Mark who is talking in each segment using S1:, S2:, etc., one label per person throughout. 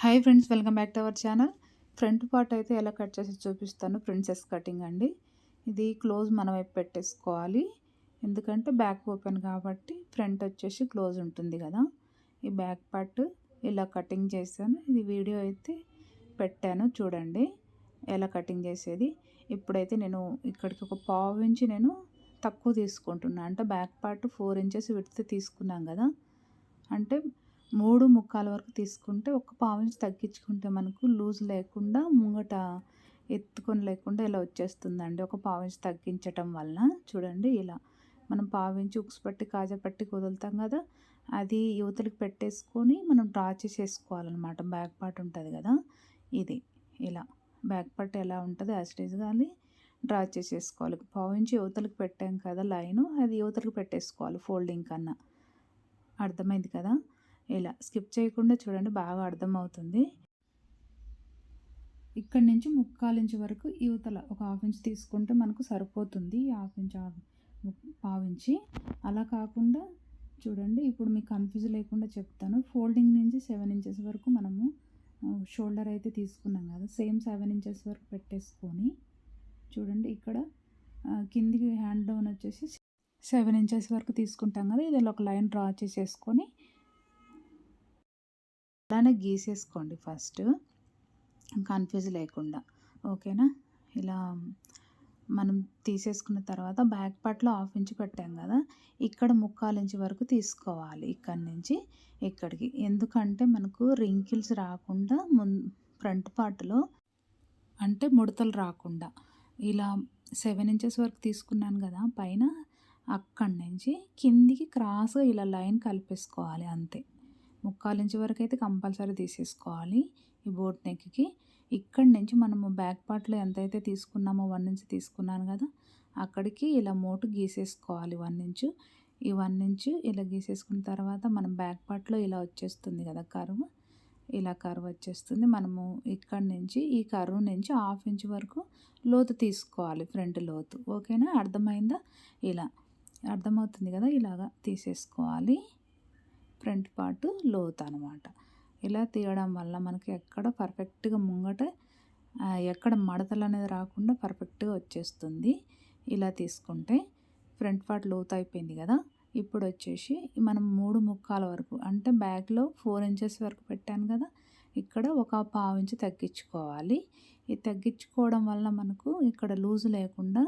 S1: Hi friends welcome back to our channel front part అయితే ఎలా cut చేసి చూపిస్తాను ప్రిన్సెస్ కటింగ్ అండి. ఇది క్లోజ్ మనం పెట్టేసుకోవాలి. ఎందుకంటే బ్యాక్ ఓపెన్ కాబట్టి ఫ్రంట్ వచ్చేసి క్లోజ్ ఉంటుంది కదా. ఈ బ్యాక్ పార్ట్ ఇలా కటింగ్ చేశాను. ఇది వీడియో అయితే పెట్టాను చూడండి ఎలా కటింగ్ చేసేది. ఇప్పుడైతే నేను ఇక్కడికి ఒక పావు ఇంచి నేను తక్కువ తీసుకుంటున్నాను అంటే బ్యాక్ పార్ట్ ఫోర్ ఇంచెస్ విడితే తీసుకున్నాం కదా. అంటే మూడు ముక్కాల వరకు తీసుకుంటే ఒక పావు నుంచి తగ్గించుకుంటే మనకు లూజ్ లేకుండా ముంగట ఎత్తుకొని లేకుండా ఇలా వచ్చేస్తుందండి. ఒక పావు ఇంచు తగ్గించటం వలన చూడండి ఇలా. మనం పావు ఇంచు ఉక్స్ పట్టి కాజా పట్టి కుదులుతాం కదా అది యువతలకు పెట్టేసుకొని మనం డ్రా చేసేసుకోవాలన్నమాట. బ్యాక్ పార్ట్ ఉంటుంది కదా ఇది. ఇలా. బ్యాక్ పార్ట్ ఎలా ఉంటుంది యాసిటీస్గా కానీ డ్రా చేసేసుకోవాలి. పావు ఇంచు యువతలకు పెట్టాం కదా లైను అది యువతలకు పెట్టేసుకోవాలి ఫోల్డింగ్ కన్నా. అర్థమైంది కదా? ఇలా స్కిప్ చేయకుండా చూడండి బాగా అర్థమవుతుంది. ఇక్కడి నుంచి ముక్కాలు ఇంచు వరకు యువతల ఒక హాఫ్ ఇంచ్ తీసుకుంటే మనకు సరిపోతుంది హాఫ్ ఇంచ్ పావించి అలా కాకుండా చూడండి ఇప్పుడు మీకు కన్ఫ్యూజ్ లేకుండా చెప్తాను. ఫోల్డింగ్ నుంచి సెవెన్ ఇంచెస్ వరకు మనము షోల్డర్ అయితే తీసుకున్నాం కదా సేమ్ సెవెన్ ఇంచెస్ వరకు పెట్టేసుకొని చూడండి ఇక్కడ కిందికి హ్యాండ్ డౌన్ వచ్చేసి సెవెన్ ఇంచెస్ వరకు తీసుకుంటాం కదా ఇది ఒక లైన్ డ్రా చేసేసుకొని అలానే గీసేసుకోండి ఫస్ట్. కన్ఫ్యూజ్ లేకుండా. ఓకేనా? ఇలా మనం తీసేసుకున్న తర్వాత బ్యాక్ పార్ట్లో హాఫ్ ఇంచ్ పెట్టాం కదా ఇక్కడ ముక్కాలు ఇంచ్ వరకు తీసుకోవాలి ఇక్కడి నుంచి ఇక్కడికి. ఎందుకంటే మనకు రింకిల్స్ రాకుండా ముం ఫ్రంట్ పార్ట్లో అంటే ముడతలు రాకుండా. ఇలా సెవెన్ ఇంచెస్ వరకు తీసుకున్నాను కదా పైన అక్కడి నుంచి కిందికి క్రాస్గా ఇలా లైన్ కలిపేసుకోవాలి అంతే. ముక్కాల ఇంచు వరకు అయితే కంపల్సరీ తీసేసుకోవాలి ఈ బోట్ నెక్కి. ఇక్కడి నుంచి మనము బ్యాక్ పార్ట్లో ఎంతైతే తీసుకున్నామో వన్ ఇంచ్ తీసుకున్నాను కదా అక్కడికి ఇలా మోటు గీసేసుకోవాలి వన్ ఇంచు. ఈ వన్ ఇంచు ఇలా గీసేసుకున్న తర్వాత మనం బ్యాక్ పార్ట్లో ఇలా వచ్చేస్తుంది కదా కరువు. ఇలా కరువు వచ్చేస్తుంది. మనము ఇక్కడి నుంచి ఈ కరువు నుంచి హాఫ్ ఇంచ్ వరకు లోతు తీసుకోవాలి ఫ్రంట్ లోతు. ఓకేనా? అర్థమైందా? ఇలా. అర్థమవుతుంది కదా? ఇలాగా తీసేసుకోవాలి. ఫ్రంట్ పార్ట్ లోత్ అనమాట ఇలా తీయడం వల్ల మనకి ఎక్కడ పర్ఫెక్ట్గా ముంగట ఎక్కడ మడతలు అనేది రాకుండా పర్ఫెక్ట్గా వచ్చేస్తుంది. ఇలా తీసుకుంటే ఫ్రంట్ పార్ట్ లోత్ అయిపోయింది కదా. ఇప్పుడు వచ్చేసి మనం మూడు ముక్కాల వరకు అంటే బ్యాగ్లో ఫోర్ ఇంచెస్ వరకు పెట్టాను కదా. ఇక్కడ ఒక పావు ఇంచు తగ్గించుకోవాలి. ఈ తగ్గించుకోవడం వల్ల మనకు ఇక్కడ లూజ్ లేకుండా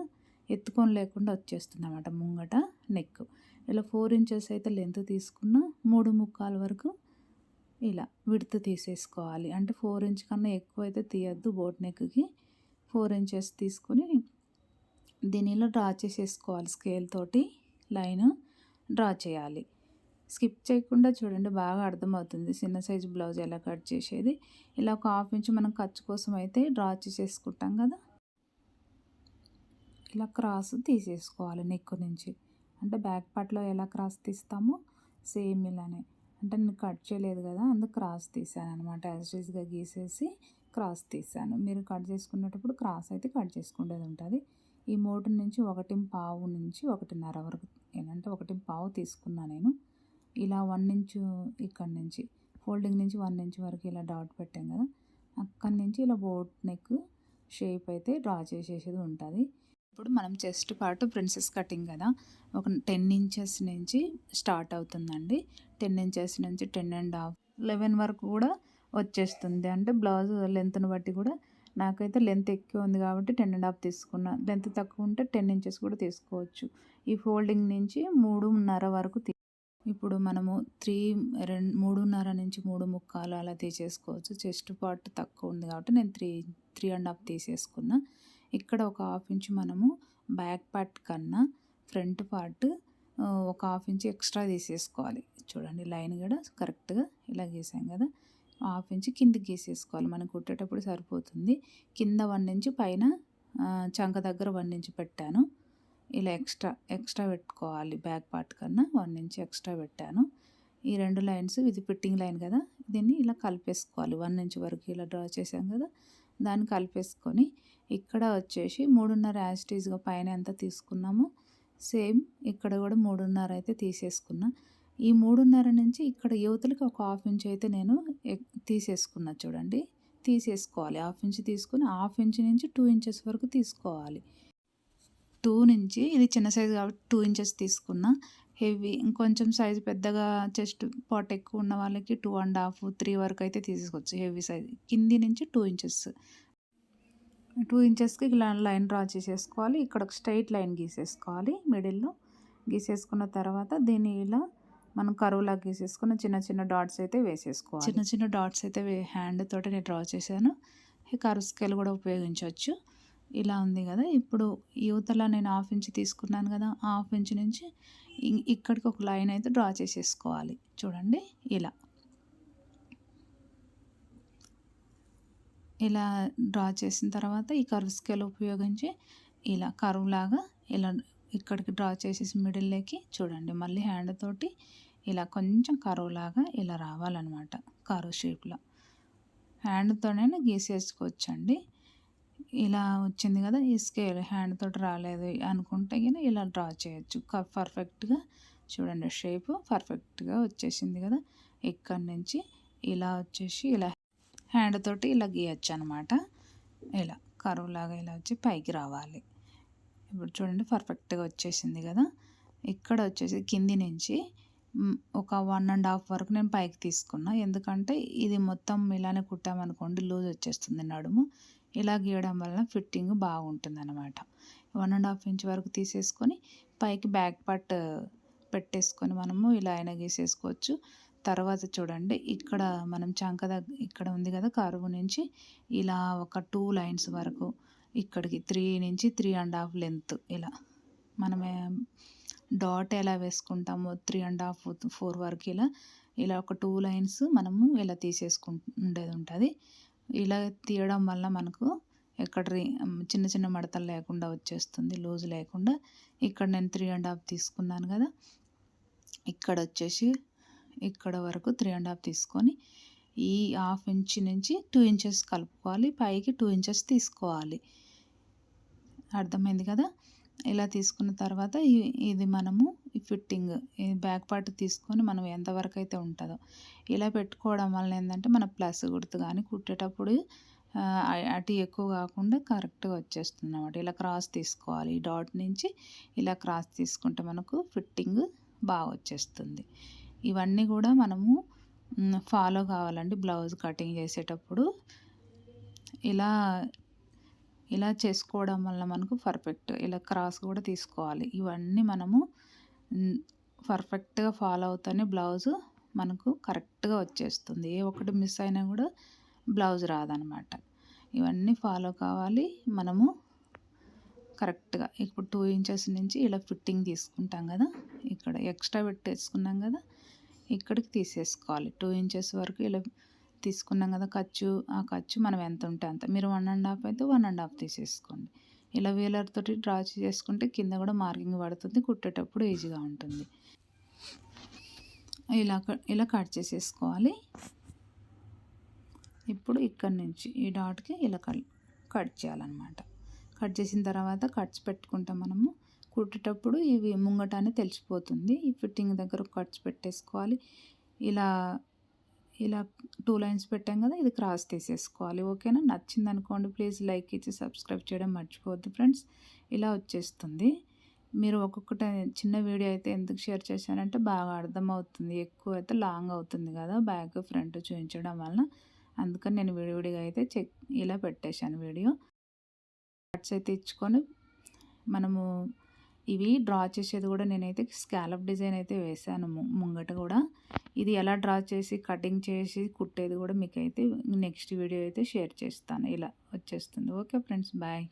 S1: ఎత్తుకొని లేకుండా వచ్చేస్తుంది అన్నమాట ముంగట నెక్. ఇలా ఫోర్ ఇంచెస్ అయితే లెంత్ తీసుకున్న మూడు ముక్కాల వరకు ఇలా విడత తీసేసుకోవాలి. అంటే ఫోర్ ఇంచ్ కన్నా ఎక్కువ అయితే తీయద్దు బోట్ నెక్కి. ఫోర్ ఇంచెస్ తీసుకుని దీనిలో డ్రా చేసేసుకోవాలి స్కేల్ తోటి లైన్ డ్రా చేయాలి. స్కిప్ చేయకుండా చూడండి బాగా అర్థమవుతుంది. చిన్న సైజు బ్లౌజ్ ఎలా కట్ చేసేది. ఇలా ఒక హాఫ్ ఇంచ్ మనం ఖర్చు కోసం అయితే డ్రా చేసేసుకుంటాం కదా. ఇలా క్రాస్ తీసేసుకోవాలి నెక్కు నుంచి. అంటే బ్యాక్ పార్ట్లో ఎలా క్రాస్ తీస్తామో సేమ్ ఇలానే. అంటే నేను కట్ చేయలేదు కదా అందుకు క్రాస్ తీసాను అనమాట యాజ్గా గీసేసి క్రాస్ తీసాను. మీరు కట్ చేసుకునేటప్పుడు క్రాస్ అయితే కట్ చేసుకునేది ఉంటుంది. ఈ మోటు నుంచి ఒకటి పావు నుంచి ఒకటిన్నర వరకు ఏంటంటే ఒకటి పావు తీసుకున్నా నేను. ఇలా వన్ ఇంచు ఇక్కడి నుంచి ఫోల్డింగ్ నుంచి వన్ ఇంచ్ వరకు ఇలా డాట్ పెట్టాం కదా అక్కడి నుంచి ఇలా బోట్ నెక్ షేప్ అయితే డ్రా చేసేసేది ఉంటుంది. ఇప్పుడు మనం చెస్ట్ పార్ట్ ప్రిన్సెస్ కటింగ్ కదా ఒక టెన్ ఇంచెస్ నుంచి స్టార్ట్ అవుతుందండి. టెన్ ఇంచెస్ నుంచి టెన్ అండ్ హాఫ్ లెవెన్ వరకు కూడా వచ్చేస్తుంది. అంటే బ్లౌజ్ లెంత్ని బట్టి కూడా నాకైతే లెంత్ ఎక్కువ ఉంది కాబట్టి టెన్ అండ్ హాఫ్ తీసుకున్నా. లెంత్ తక్కువ ఉంటే టెన్ ఇంచెస్ కూడా తీసుకోవచ్చు. ఈ ఫోల్డింగ్ నుంచి మూడున్నర వరకు ఇప్పుడు మనము త్రీ రెండు మూడున్నర నుంచి మూడు ముక్కాలు అలా తీసేసుకోవచ్చు. చెస్ట్ పార్ట్ తక్కువ ఉంది కాబట్టి నేను త్రీ త్రీ అండ్ హాఫ్ తీసేసుకున్నా. ఇక్కడ ఒక హాఫ్ ఇంచ్ మనము బ్యాక్ పార్ట్ కన్నా ఫ్రంట్ పార్ట్ ఒక హాఫ్ ఇంచ్ ఎక్స్ట్రా తీసేసుకోవాలి. చూడండి లైన్ కూడా కరెక్ట్గా ఇలా గీసాం కదా. హాఫ్ ఇంచ్ కిందకి గీసేసుకోవాలి. మనం కుట్టేటప్పుడు సరిపోతుంది. కింద వన్ ఇంచ్ పైన చంక దగ్గర వన్ ఇంచ్ పెట్టాను. ఇలా ఎక్స్ట్రా ఎక్స్ట్రా పెట్టుకోవాలి. బ్యాక్ పార్ట్ కన్నా వన్ ఇంచ్ ఎక్స్ట్రా పెట్టాను. ఈ రెండు లైన్స్ ఇది ఫిట్టింగ్ లైన్ కదా. దీన్ని ఇలా కలిపేసుకోవాలి. వన్ ఇంచ్ వరకు ఇలా డ్రా చేసాం కదా. దాన్ని కలిపేసుకొని ఇక్కడ వచ్చేసి మూడున్నర యాస్టీజ్గా పైన ఎంత తీసుకున్నామో సేమ్ ఇక్కడ కూడా మూడున్నర అయితే తీసేసుకున్నా. ఈ మూడున్నర నుంచి ఇక్కడ యువతలకి ఒక హాఫ్ ఇంచ్ అయితే నేను తీసేసుకున్నా చూడండి. తీసేసుకోవాలి. హాఫ్ ఇంచ్ తీసుకుని హాఫ్ ఇంచ్ నుంచి టూ ఇంచెస్ వరకు తీసుకోవాలి. టూ నుంచి ఇది చిన్న సైజు కాబట్టి టూ ఇంచెస్ తీసుకున్నా. హెవీ ఇంకొంచెం సైజు పెద్దగా చెస్ట్ పాట్ ఎక్కువ ఉన్న వాళ్ళకి టూ అండ్ హాఫ్ త్రీ వరకు అయితే తీసుకోవచ్చు హెవీ సైజ్. కింది నుంచి టూ ఇంచెస్ టూ ఇంచెస్కి ఇలా లైన్ డ్రా చేసేసుకోవాలి. ఇక్కడ ఒక స్ట్రైట్ లైన్ గీసేసుకోవాలి మిడిల్లో. గీసేసుకున్న తర్వాత దీన్ని ఇలా మనం కరువులా గీసేసుకున్న చిన్న చిన్న డాట్స్ అయితే వేసేసుకోవాలి. చిన్న చిన్న డాట్స్ అయితే హ్యాండ్ తోటి నేను డ్రా చేశాను. కరువు స్కేల్ కూడా ఉపయోగించవచ్చు. ఇలా ఉంది కదా. ఇప్పుడు యువతల నేను హాఫ్ ఇంచ్ తీసుకున్నాను కదా. హాఫ్ ఇంచ్ నుంచి ఇక్కడికి ఒక లైన్ అయితే డ్రా చేసేసుకోవాలి. చూడండి. ఇలా. ఇలా డ్రా చేసిన తర్వాత ఈ కర్వ్ స్కేల్ ఉపయోగించి ఇలా కర్వ్ లాగా ఇలా ఇక్కడికి డ్రా చేసేసి మిడిల్లోకి చూడండి. మళ్ళీ హ్యాండ్ తోటి ఇలా కొంచెం కరువు లాగా ఇలా రావాలన్నమాట. కరువు షేప్లో హ్యాండ్తోనే గీసేసుకోవచ్చండి. ఇలా వచ్చింది కదా ఈ స్కేల్ హ్యాండ్ తోటి రాలేదు అనుకుంటే కానీ ఇలా డ్రా చేయొచ్చు. పర్ఫెక్ట్గా చూడండి షేప్ పర్ఫెక్ట్గా వచ్చేసింది కదా. ఇక్కడ నుంచి ఇలా వచ్చేసి ఇలా హ్యాండ్ తోటి ఇలా గీయచ్చు అనమాట ఇలా కరువు లాగా ఇలా వచ్చి పైకి రావాలి. ఇప్పుడు చూడండి పర్ఫెక్ట్గా వచ్చేసింది కదా. ఇక్కడ వచ్చేసి కింది నుంచి ఒక వన్ అండ్ హాఫ్ వరకు నేను పైకి తీసుకున్నా. ఎందుకంటే ఇది మొత్తం ఇలానే కుట్టామనుకోండి లూజ్ వచ్చేస్తుంది నడుము. ఇలా గీయడం వలన ఫిట్టింగ్ బాగుంటుంది అనమాట వన్ అండ్ హాఫ్ ఇంచ్ వరకు తీసేసుకొని పైకి బ్యాక్ పార్ట్ పెట్టేసుకొని మనము ఇలా అయినా గీసేసుకోవచ్చు. తర్వాత చూడండి ఇక్కడ మనం చంక దగ్గర ఇక్కడ ఉంది కదా కరువు నుంచి ఇలా ఒక టూ లైన్స్ వరకు ఇక్కడికి త్రీ నుంచి త్రీ అండ్ హాఫ్ లెంత్ ఇలా మనమే డాట్ ఎలా వేసుకుంటామో త్రీ అండ్ హాఫ్ ఫోర్ వరకు ఇలా ఇలా ఒక టూ లైన్స్ మనము ఇలా తీసేసుకు ఉండేది ఉంటుంది. ఇలా తీయడం వల్ల మనకు ఎక్కడ చిన్న చిన్న మడతలు లేకుండా వచ్చేస్తుంది లూజ్ లేకుండా. ఇక్కడ నేను త్రీ అండ్ హాఫ్ తీసుకున్నాను కదా. ఇక్కడ వచ్చేసి ఇక్కడ వరకు త్రీ అండ్ హాఫ్ తీసుకొని ఈ హాఫ్ ఇంచ్ నుంచి టూ ఇంచెస్ కలుపుకోవాలి పైకి టూ ఇంచెస్ తీసుకోవాలి. అర్థమైంది కదా? ఇలా తీసుకున్న తర్వాత ఇది మనము ఫిట్టింగ్ ఈ బ్యాక్ పార్ట్ తీసుకొని మనం ఎంతవరకు అయితే ఉంటుందో ఇలా పెట్టుకోవడం వల్ల ఏంటంటే మన ప్లస్ గుర్తు కానీ కుట్టేటప్పుడు అటు ఎక్కువ కాకుండా కరెక్ట్గా వచ్చేస్తుంది అన్నమాట ఇలా క్రాస్ తీసుకోవాలి. ఈ డాట్ నుంచి ఇలా క్రాస్ తీసుకుంటే మనకు ఫిట్టింగ్ బాగా వచ్చేస్తుంది. ఇవన్నీ కూడా మనము ఫాలో కావాలండి. బ్లౌజ్ కటింగ్ చేసేటప్పుడు ఇలా ఇలా చేసుకోవడం వల్ల మనకు పర్ఫెక్ట్. ఇలా క్రాస్ కూడా తీసుకోవాలి. ఇవన్నీ మనము పర్ఫెక్ట్గా ఫాలో అవుతానే బ్లౌజు మనకు కరెక్ట్గా వచ్చేస్తుంది. ఏ ఒక్కటి మిస్ అయినా కూడా బ్లౌజ్ రాదనమాట ఇవన్నీ ఫాలో కావాలి. మనము కరెక్ట్గా ఇప్పుడు టూ ఇంచెస్ నుంచి ఇలా ఫిట్టింగ్ తీసుకుంటాం కదా. ఇక్కడ ఎక్స్ట్రా పెట్టేసుకున్నాం కదా. ఇక్కడికి తీసేసుకోవాలి. టూ ఇంచెస్ వరకు ఇలా తీసుకున్నాం కదా. ఖర్చు ఆ ఖర్చు మనం ఎంత ఉంటే అంత. మీరు వన్ అండ్ హాఫ్ అయితే వన్ అండ్ హాఫ్ తీసేసుకోండి. ఇలా వీలర్ తోటి డ్రా చేసుకుంటే కింద కూడా మార్కింగ్ పడుతుంది కుట్టేటప్పుడు ఈజీగా ఉంటుంది. ఇలా ఇలా కట్ చేసేసుకోవాలి. ఇప్పుడు ఇక్కడ నుంచి ఈ డాట్కి ఇలా కట్ కట్ చేయాలన్నమాట. కట్ చేసిన తర్వాత కట్స్ పెట్టుకుంటాం మనము. కుట్టేటప్పుడు ఇవి ముంగటానే తెలిసిపోతుంది. ఈ ఫిట్టింగ్ దగ్గర కట్స్ పెట్టేసుకోవాలి. ఇలా ఇలా టూ లైన్స్ పెట్టాం కదా ఇది క్రాస్ తీసేసుకోవాలి. ఓకేనా? నచ్చింది అనుకోండి ప్లీజ్ లైక్ ఇచ్చి సబ్స్క్రైబ్ చేయడం మర్చిపోవద్దు ఫ్రెండ్స్. ఇలా వచ్చేస్తుంది. మీరు ఒక్కొక్కటి చిన్న వీడియో అయితే ఎందుకు షేర్ చేశానంటే బాగా అర్థమవుతుంది. ఎక్కువ అయితే లాంగ్ అవుతుంది కదా బ్యాక్ ఫ్రంట్ చూపించడం వలన. అందుకని నేను విడివిడిగా అయితే చెక్ ఇలా పెట్టేశాను వీడియో. కట్స్ అయితే ఇచ్చుకొని మనము ఇవి డ్రా చేసేది కూడా నేనైతే స్కాలప్ డిజైన్ అయితే వేసాను ము- ముంగట కూడా. ఇది ఎలా డ్రా చేసి కటింగ్ చేసి కుట్టేది కూడా మీకు అయితే నెక్స్ట్ వీడియో అయితే షేర్ చేస్తాను. ఇలా వచ్చేస్తుంది. Okay friends bye.